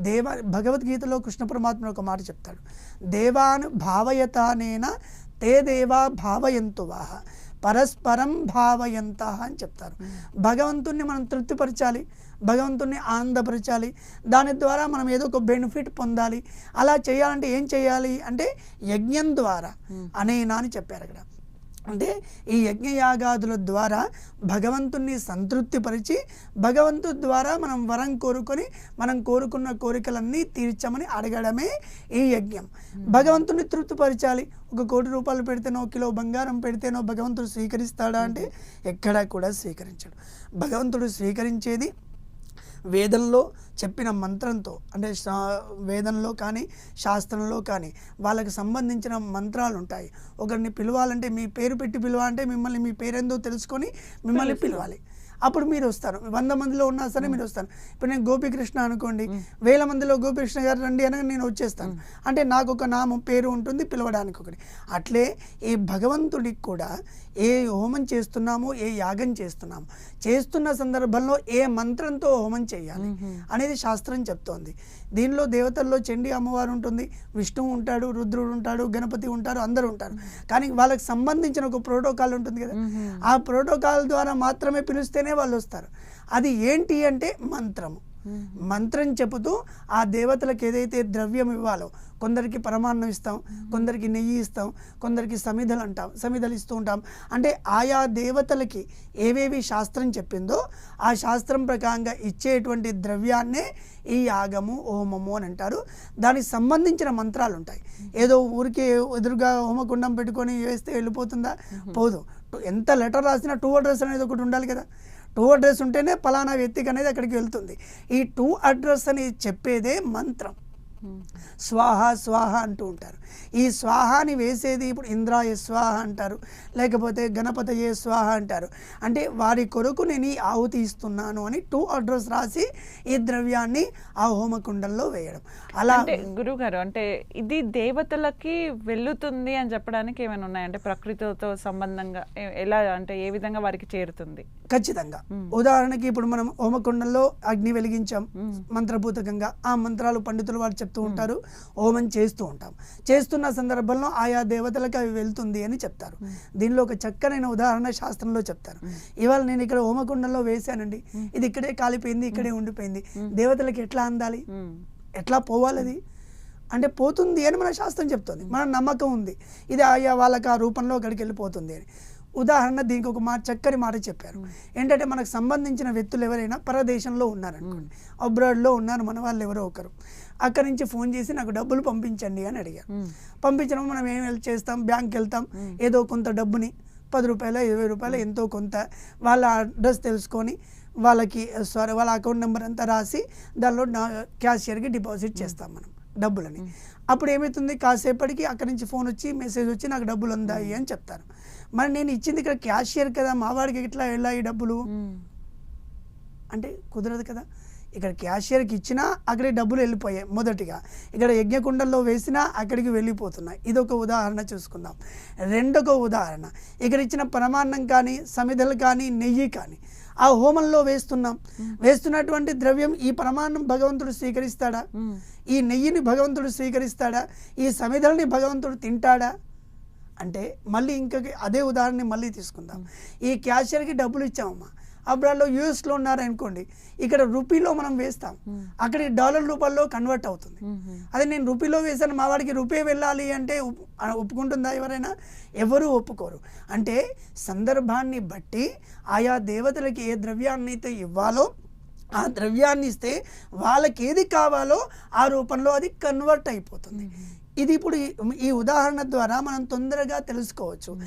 దేవ భగవద్గీతలో కృష్ణ పరమాత్మ ఒక మాట చెప్తాడు. దేవాన్ భావయతానేన తే దేవా భావయంతువాహ పరస్పరం భావయంత అని చెప్తారు. భగవంతుణ్ణి మనం తృప్తిపరచాలి భగవంతుణ్ణి ఆనందపరచాలి దాని ద్వారా మనం ఏదో ఒక బెనిఫిట్ పొందాలి అలా చేయాలంటే ఏం చేయాలి అంటే యజ్ఞం ద్వారా అనేనా అని చెప్పారు అక్కడ. అంటే ఈ యజ్ఞయాగాదుల ద్వారా భగవంతుణ్ణి సంతృప్తిపరిచి భగవంతుడి ద్వారా మనం వరం కోరుకొని మనం కోరుకున్న కోరికలన్నీ తీర్చమని అడగడమే ఈ యజ్ఞం. భగవంతుని తృప్తిపరచాలి. ఒక కోటి రూపాయలు పెడితేనో కిలో బంగారం పెడితేనో భగవంతుడు స్వీకరిస్తాడా అంటే ఎక్కడా కూడా స్వీకరించడు. భగవంతుడు స్వీకరించేది వేదంలో చెప్పిన మంత్రంతో అంటే వేదంలో కానీ శాస్త్రంలో కానీ వాళ్ళకి సంబంధించిన మంత్రాలు ఉంటాయి ఒకరిని పిలవాలంటే మీ పేరు పెట్టి పిలవాలంటే మిమ్మల్ని మీ పేరేందో తెలుసుకొని మిమ్మల్ని పిలవాలి. అప్పుడు మీరు వస్తారు వంద మందిలో ఉన్నా సరే మీరు వస్తారు ఇప్పుడు నేను గోపీకృష్ణ అనుకోండి వేల మందిలో గోపీకృష్ణ గారు రండి అనగా నేను వచ్చేస్తాను. అంటే నాకు ఒక నామం పేరు ఉంటుంది పిలవడానికి ఒకటి అట్లే ఈ భగవంతుడికి కూడా ఏ హోమం చేస్తున్నామో ఏ యాగం చేస్తున్నామో చేస్తున్న సందర్భంలో ఏ మంత్రంతో హోమం చేయాలి అనేది శాస్త్రం చెప్తోంది. దీనిలో దేవతల్లో చండి అమ్మవారు ఉంటుంది విష్ణువు ఉంటాడు రుద్రుడు ఉంటాడు గణపతి ఉంటారు అందరూ ఉంటారు. కానీ వాళ్ళకి సంబంధించిన ఒక ప్రోటోకాల్ ఉంటుంది కదా. ఆ ప్రోటోకాల్ ద్వారా మాత్రమే పిలిస్తేనే వాళ్ళు వస్తారు. అది ఏంటి అంటే మంత్రము. మంత్రం చెబుతూ ఆ దేవతలకు ఏదైతే ద్రవ్యం ఇవ్వాలో కొందరికి పరమాన్నం ఇస్తాం కొందరికి నెయ్యి ఇస్తాం కొందరికి సమిధలు అంటాం సమిధలు ఇస్తూ ఉంటాం. అంటే ఆయా దేవతలకి ఏవేవి శాస్త్రం చెప్పిందో ఆ శాస్త్రం ప్రకారంగా ఇచ్చేటువంటి ద్రవ్యాన్నే ఈ యాగము హోమము అని అంటారు. దానికి సంబంధించిన మంత్రాలు ఉంటాయి. ఏదో ఊరికే ఎదురుగా హోమకుండం పెట్టుకొని వేస్తే వెళ్ళిపోతుందా? పోదు. ఎంత లెటర్ రాసినా టూ అడ్రస్ అనేది ఒకటి ఉండాలి కదా. టూ అడ్రస్ ఉంటేనే ఫలానా వ్యక్తికి అనేది అక్కడికి వెళ్తుంది. ఈ టూ అడ్రస్ అని చెప్పేదే మంత్రం. స్వాహ స్వాహ అంటూ ఉంటారు. ఈ స్వాహాని వేసేది ఇప్పుడు ఇంద్రాయ స్వాహ అంటారు లేకపోతే గణపతయే స్వాహ అంటారు. అంటే వారి కొరకు నేను ఈ ఆహుతి ఇస్తున్నాను అని టూ అడ్రస్ రాసి ఈ ద్రవ్యాన్ని ఆ హోమకుండంలో వేయడం. అలా అంటే గురువు గారు అంటే ఇది దేవతలకి వెళ్ళుతుంది అని చెప్పడానికి ఏమైనా ఉన్నాయంటే ప్రకృతితో సంబంధంగా ఎలా అంటే ఏ విధంగా వారికి చేరుతుంది? ఖచ్చితంగా. ఉదాహరణకి ఇప్పుడు మనం హోమకుండంలో అగ్ని వెలిగించాం మంత్రపూతకంగా ఆ మంత్రాలు పండితులు వారు చెప్తూ ఉంటారు హోమం చేస్తూ ఉంటాం. చేస్తున్న సందర్భంలో ఆయా దేవతలకు అవి వెళ్తుంది అని చెప్తారు. దీనిలో ఒక చక్కనైన ఉదాహరణ శాస్త్రంలో చెప్తారు. ఇవాళ నేను ఇక్కడ హోమకుండంలో వేశానండి. ఇది ఇక్కడే కాలిపోయింది ఇక్కడే ఉండిపోయింది. దేవతలకు ఎట్లా అందాలి. ఎట్లా పోవాలి అది అంటే పోతుంది అని మన శాస్త్రం చెప్తుంది. మన నమ్మకం ఉంది. ఇది ఆయా వాళ్ళకి ఆ రూపంలో అక్కడికి వెళ్ళిపోతుంది అని. ఉదాహరణ దీనికి ఒక మాట చక్కని మాట చెప్పారు. ఏంటంటే మనకు సంబంధించిన వ్యక్తులు ఎవరైనా పరదేశంలో ఉన్నారనుకోండి. అబ్రాడ్లో ఉన్నారు మన వాళ్ళు ఎవరో ఒకరు. అక్కడి నుంచి ఫోన్ చేసి నాకు డబ్బులు పంపించండి అని అడిగారు. పంపించడం మనం ఏం చేస్తాం? బ్యాంక్కి వెళ్తాం. ఏదో కొంత డబ్బుని పది రూపాయలు ఇరవై రూపాయలు ఎంతో కొంత వాళ్ళ అడ్రస్ తెలుసుకొని వాళ్ళకి సారీ వాళ్ళ అకౌంట్ నెంబర్ అంతా రాసి దానిలో క్యాషియర్కి డిపాజిట్ చేస్తాం మనం. డబ్బులని. అప్పుడు ఏమవుతుంది కాసేపటికి అక్కడి నుంచి ఫోన్ వచ్చి మెసేజ్ వచ్చి నాకు డబ్బులు అందాయి అని చెప్తారు. మరి నేను ఇచ్చింది ఇక్కడ క్యాషియర్ కదా మా వాడికి ఎట్లా వెళ్ళాయి డబ్బులు. అంటే కుదరదు కదా. ఇక్కడ క్యాషియర్కి ఇచ్చినా అక్కడికి డబ్బులు వెళ్ళిపోయాయి మొదటిగా. ఇక్కడ యజ్ఞకుండంలో వేసినా అక్కడికి వెళ్ళిపోతున్నాయి. ఇదొక ఉదాహరణ చూసుకుందాం. రెండొక ఉదాహరణ. ఇక్కడ ఇచ్చిన పరమాన్నం కానీ సమిధలు కానీ నెయ్యి కానీ ఆ హోమంలో వేస్తున్నాం. వేస్తున్నటువంటి ద్రవ్యం ఈ పరమాన్నం భగవంతుడు స్వీకరిస్తాడా. ఈ నెయ్యిని భగవంతుడు స్వీకరిస్తాడా? ఈ సమిధల్ని భగవంతుడు తింటాడా? అంటే మళ్ళీ ఇంకొక అదే ఉదాహరణ మళ్ళీ తీసుకుందాం. ఈ క్యాషియర్కి డబ్బులు ఇచ్చామమ్మా. అబ్రాడ్లో యూఎస్లో ఉన్నారనుకోండి ఇక్కడ రూపీలో మనం వేస్తాం. అక్కడ డాలర్ రూపాయల్లో కన్వర్ట్ అవుతుంది. అదే నేను రూపీలో వేసాను మా వాడికి రూపే వెళ్ళాలి అంటే ఒప్పుకుంటుందా ఎవరైనా? ఎవరు ఒప్పుకోరు. అంటే సందర్భాన్ని బట్టి ఆయా దేవతలకి ఏ ద్రవ్యాన్ని అయితే ఇవ్వాలో ఆ ద్రవ్యాన్ని ఇస్తే వాళ్ళకి ఏది కావాలో ఆ రూపంలో అది కన్వర్ట్ అయిపోతుంది. ఇది ఇప్పుడు ఈ- ఈ ఉదాహరణ ద్వారా మనం తొందరగా తెలుసుకోవచ్చు.